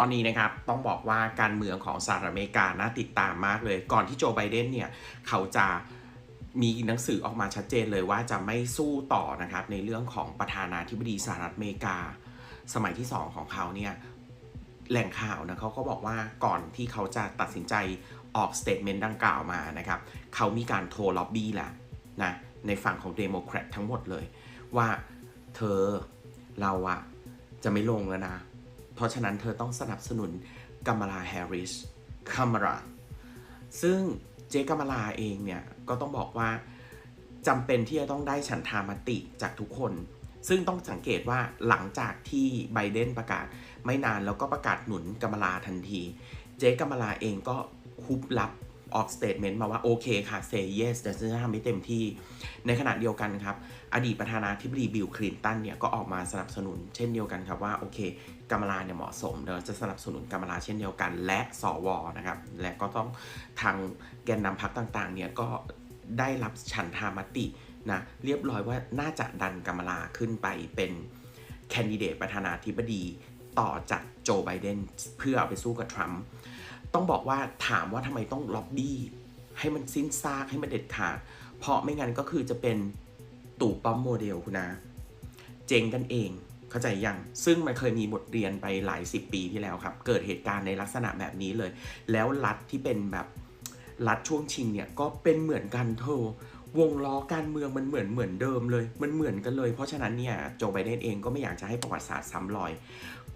ตอนนี้นะครับต้องบอกว่าการเมืองของสหรัฐอเมริกาน่าติดตามมากเลย ก่อนที่โจไบเดนเนี่ยเขาจะมีหนังสือออกมาชัดเจนเลยว่าจะไม่สู้ต่อนะครับในเรื่องของประธานาธิบดีสหรัฐอเมริกา สมัยที่ 2 ของเขาเนี่ยแหล่งข่าวนะเขาก็บอกว่าก่อนที่เขาจะตัดสินใจออกสเตทเมนต์ดังกล่าวมานะครับเขามีการโทรล็อบบี้แหละนะในฝั่งของเดโมแครตทั้งหมดเลย ว่าเธอเราอะจะไม่ลงแล้วนะ เพราะฉะนั้นเธอต้องสนับสนุนกัม a ลาแฮร์ริสกัม a ลาซึ่งเจ๊กัม a ลาเองเนี่ย ก็ต้องบอกว่าจำเป็นที่จะต้องได้ฉันทามติจากทุกคน ซึ่งต้องสังเกตว่าหลังจากที่ไบเดนประกาศไม่นานแล้วก็ประกาศหนุนกัม a ลาทันที เจ๊กัม a ลาเองก็คุบลับ ออกสเตทเมนต์มาว่าโอเคค่ะ say yes แต่จะทำให้เต็มที่ ในขณะเดียวกันครับ อดีตประธานาธิบดีบิลคลินตันเนี่ยก็ออกมาสนับสนุนเช่นเดียวกันครับว่าโอเคกัมลาเนี่ยเหมาะสมเดี๋ยวจะสนับสนุนกัมลาเช่นเดียวกัน และสวนะครับและก็ต้องทางแกนนำพักต่างๆเนี่ยก็ได้รับฉันทามตินะเรียบร้อยว่าน่าจะดันกัมลาขึ้นไปเป็นแคนดิเดตประธานาธิบดีต่อจากโจไบเดนเพื่อเอาไปสู้กับทรัมป์ ต้องบอกว่าถามว่าทำไมต้องล็อบบี้ให้มันสิ้นซากให้มันเด็ดขาด เพราะไม่งั้นก็คือจะเป็นตู่ป้อมโมเดลคุณนะ เจงกันเองเข้าใจยัง ซึ่งมันเคยมีบทเรียนไปหลายสิบปีที่แล้วครับ เกิดเหตุการณ์ในลักษณะแบบนี้เลย แล้วรัฐที่เป็นแบบ รัฐช่วงชิงเนี่ยก็เป็นเหมือนกันเธอวงล้อการเมืองมันเหมือนเหมือนเดิมเลย มันเหมือนกันเลย เพราะฉะนั้นเนี่ยโจไบเดนเองก็ไม่อยากจะให้ประวัติศาสตร์ซ้ำรอย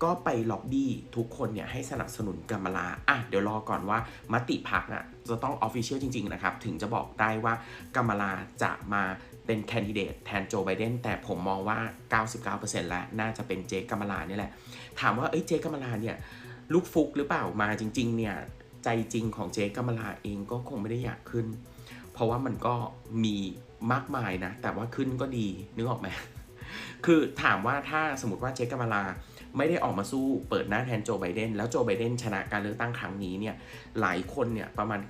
ก็ไปล็อบบี้ทุกคนเนี่ยให้สนับสนุนกัมลาอะเดี๋ยวรอก่อนว่ามติพักอะจะต้องออฟฟิเชียลจริง ๆ นะครับ ถึงจะบอกได้ว่ากัมลาจะมาเป็นแคนดิเดตแทนโจไบเดนแต่ผมมองว่า 99%แล้วน่าจะเป็นเจกัมมาลานี่แหละ ถามว่าเอ้ยเจกัมลาเนี่ยลูกฟุกหรือเปล่ามาจริง ๆ เนี่ย ใจจริงของเจกัมาลาเองก็คงไม่ได้อยากขึ้น เพราะว่ามันก็มีมากมายนะ แต่ว่าขึ้นก็ดีนึกออกไหมคือถามว่าถ้าสมมติว่าเจกัมาลาไม่ได้ออกมาสู้เปิดหน้าแทนโจไบเดนแล้วโจไบเดนชนะการเลือกตั้งครั้งนี้เนี่ยหลายคนเนี่ยประมาณ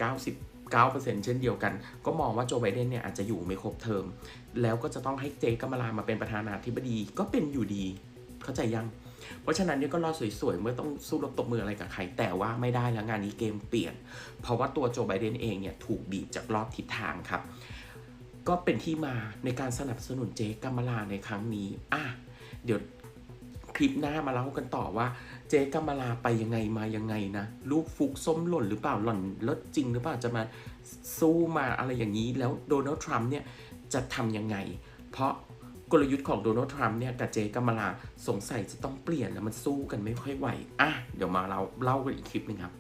99%เช่นเดียวกัน ก็มองว่าโจไบเดนเนี่ยอาจจะอยู่ไม่ครบเทอม แล้วก็จะต้องให้เจกัมมาลามาเป็นประธานาธิบดีก็เป็นอยู่ดี เข้าใจยัง เพราะฉะนั้นเนี่ยก็รอสวยๆ เมื่อต้องสู้รบตบมืออะไรกับใคร แต่ว่าไม่ได้แล้วงานนี้เกมเปลี่ยน เพราะว่าตัวโจไบเดนเองเนี่ยถูกบีบจากรอบทิศทางครับ ก็เป็นที่มาในการสนับสนุนเจกัมมาลาในครั้งนี้อะเดี๋ยวคลิปหน้ามาเล่ากันต่อว่า เจกัมมาลาไปยังไงมายังไงนะ ลูกฟุกส้มหล่นหรือเปล่าหล่อนลดจริงหรือเปล่าจะมาสู้มาอะไรอย่างนี้ แล้วโดนัลด์ทรัมป์เนี่ยจะทำยังไง เพราะ กลยุทธ์ของโดนัลด์ทรัมป์เนี่ยกับเจกัมมาลาสงสัยจะต้องเปลี่ยนแล้วมันสู้กันไม่ค่อยไหวอะเดี๋ยวมาเราเล่ากันอีกคลิปหนึงครับ